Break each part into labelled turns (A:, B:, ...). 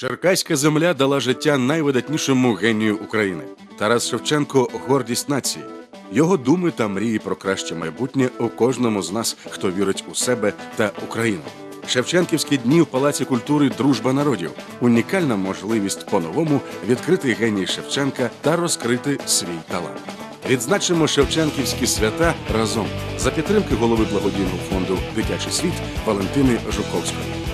A: Черкаська земля дала життя найвидатнішому генію України. Тарас Шевченко гордість нації. Його думи та мрії про краще майбутнє у кожному з нас, хто вірить у себе та Україну. Шевченківські дні в Палаці культури Дружба народів унікальна можливість по-новому відкрити геній Шевченка та розкрити свій талант. Відзначимо Шевченківські свята разом за підтримки голови благодійного фонду Дитячий світ Валентини Жуковської.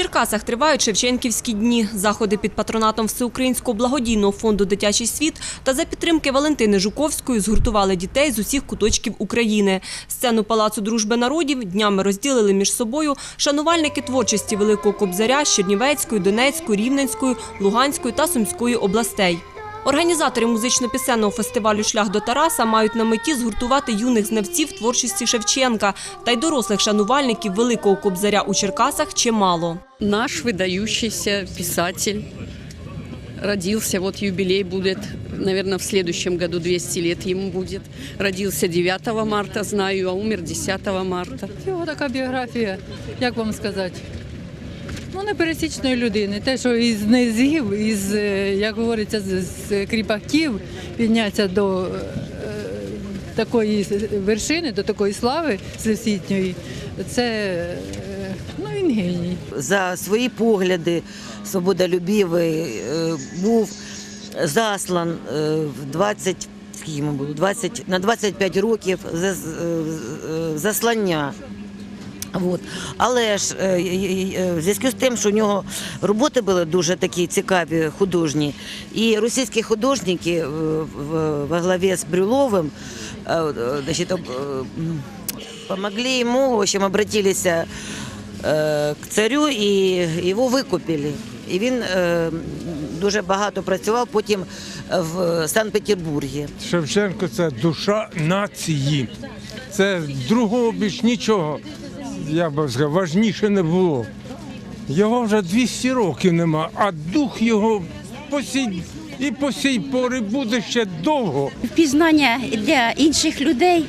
B: Черкасах тривають Шевченківські дні. Заходи під патронатом Всеукраїнського благодійного фонду Дитячий світ та за підтримки Валентини Жуковської згуртували дітей з усіх куточків України. Сцену Палацу дружби народів днями розділили між собою шанувальники творчості Великого Кобзаря з Чернівецької, Донецької, Рівненської, Луганської та Сумської областей. Організатори музично-пісенного фестивалю Шлях до Тараса мають на меті згуртувати юних знавців творчості Шевченка та й дорослих шанувальників Великого Кобзаря у Черкасах чимало.
C: Наш выдающийся писатель родился, вот юбилей будет, наверное, в следующем году 200 лет ему будет. Родился 9 марта, знаю, а умер 10 марта.
D: Його така біографія, як вам сказати? Ну, непересічної людини. Те, що із низів, із, е, як говориться, з, з кріпаків піднятися до е, такої вершини, до такої слави всесвітньої, це е, ну, він геній.
E: за свої погляди свободолюбівий е, був заслан е, в 20, скільки йому було, 20, на 25 років е, заслання. От. Але ж е, е, е, в зв'язку з тим, що у нього роботи були дуже такі цікаві художні, і російські художники во главі з Брюловим значить, помогли ему, в общем, обратились е, к царю і його викупили. І він дуже багато працював потім в Санкт-Петербургі.
F: Шевченко це душа нації. Це другого більш нічого, я би сказав, важніше не було. Його вже 200 років нема, а дух його по сій, і по сій пори буде ще довго.
G: впізнання для інших людей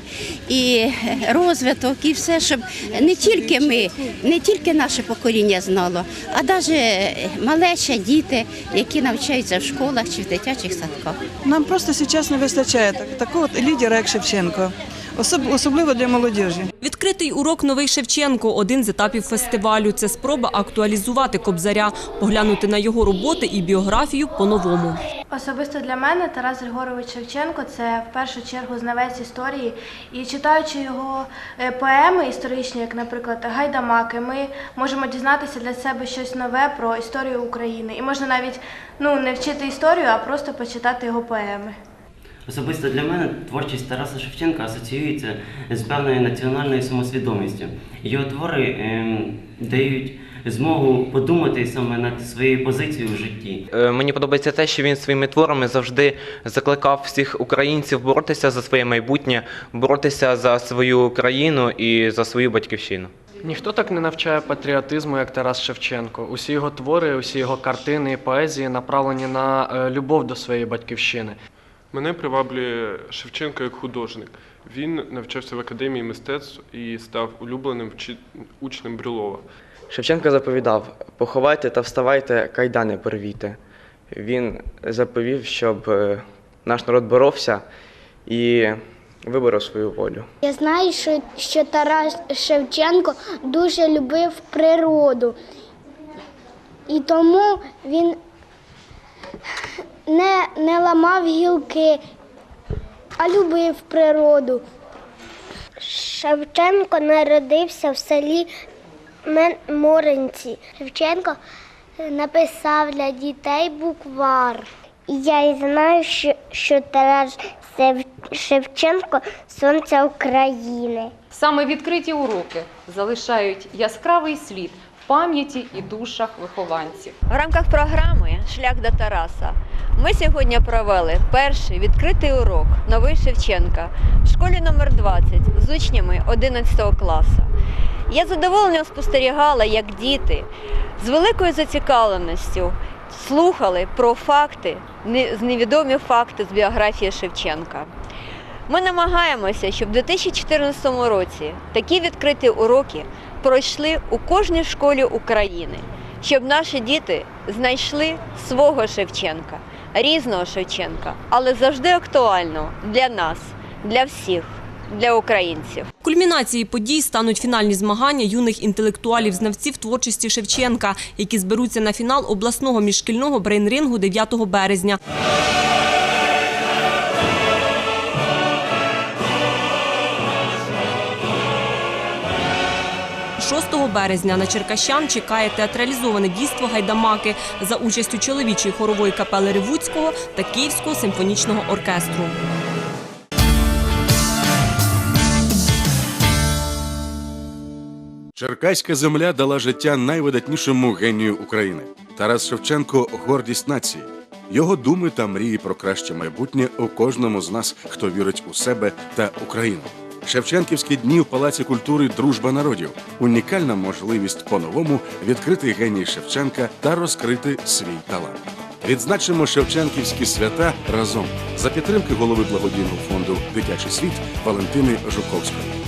G: і розвиток, і все, щоб не тільки ми, не тільки наше покоління знало, а навіть малеча, діти, які навчаються в школах чи в дитячих садках.
H: Нам просто сейчас не вистачає так- такого лідера, як Шевченко, особливо для молодіжі.
B: Відкритий урок Новий Шевченко один з етапів фестивалю. Це спроба актуалізувати Кобзаря, поглянути на його роботи і біографію по-новому.
I: Особисто для мене Тарас Григорович Шевченко це в першу чергу знавець історії. І читаючи його е, поеми історичні, як, наприклад, Гайдамаки, ми можемо дізнатися для себе щось нове про історію України. І можна навіть ну, не вчити історію, а просто почитати його поеми.
J: Особисто для мене творчість Тараса Шевченка асоціюється з певною національною самосвідомістю. Його твори ем, дають змогу подумати саме над своєю позицією в житті.
K: Е, Мені подобається те, що він своїми творами завжди закликав всіх українців боротися за своє майбутнє, боротися за свою країну і за свою батьківщину.
L: Ніхто так не навчає патріотизму, як Тарас Шевченко. Усі його твори, усі його картини і поезії направлені на е, любов до своєї батьківщини.
M: Мене приваблює Шевченко як художник. Він навчався в академії мистецтв і став улюбленим вчи- учнем Брюлова.
K: Шевченко заповідав: поховайте та вставайте, кайдани порвіте. Він заповів, щоб е, наш народ боровся і виборов свою волю.
N: Я знаю, що, що Тарас Шевченко дуже любив природу. І тому він не, не ламав гілки, а любив природу. Шевченко народився в селі Моринці. Шевченко написав для дітей буквар. Я і знаю, що, що Тарас Шевченко сонце України.
O: Саме відкриті уроки залишають яскравий слід пам'яті і душах вихованців.
P: В рамках програми Шлях до Тараса ми сьогодні провели перший відкритий урок Новий Шевченка в школі номер 20 з учнями 11 класу. Я з задоволенням спостерігала, як діти з великою зацікавленістю слухали про факти, не- невідомі факти з біографії Шевченка. Ми намагаємося, щоб в 2014 році такі відкриті уроки пройшли у кожній школі України, щоб наші діти знайшли свого Шевченка, різного Шевченка, але завжди актуального для нас, для всіх, для українців.
B: Кульмінацією подій стануть фінальні змагання юних інтелектуалів-знавців творчості Шевченка, які зберуться на фінал обласного міжшкільного брейнрингу 9 березня. 6 березня на Черкащан чекає театралізоване дійство гайдамаки за участю чоловічої хорової капели Ревуцького та Київського симфонічного оркестру.
A: Черкаська земля дала життя найвидатнішому генію України. Тарас Шевченко гордість нації. Його думи та мрії про краще майбутнє у кожному з нас, хто вірить у себе та Україну. Шевченківські дні в Палаці культури Дружба народів унікальна можливість по-новому відкрити геній Шевченка та розкрити свій талант. Відзначимо Шевченківські свята разом за підтримки голови благодійного фонду Дитячий світ Валентини Жуковської.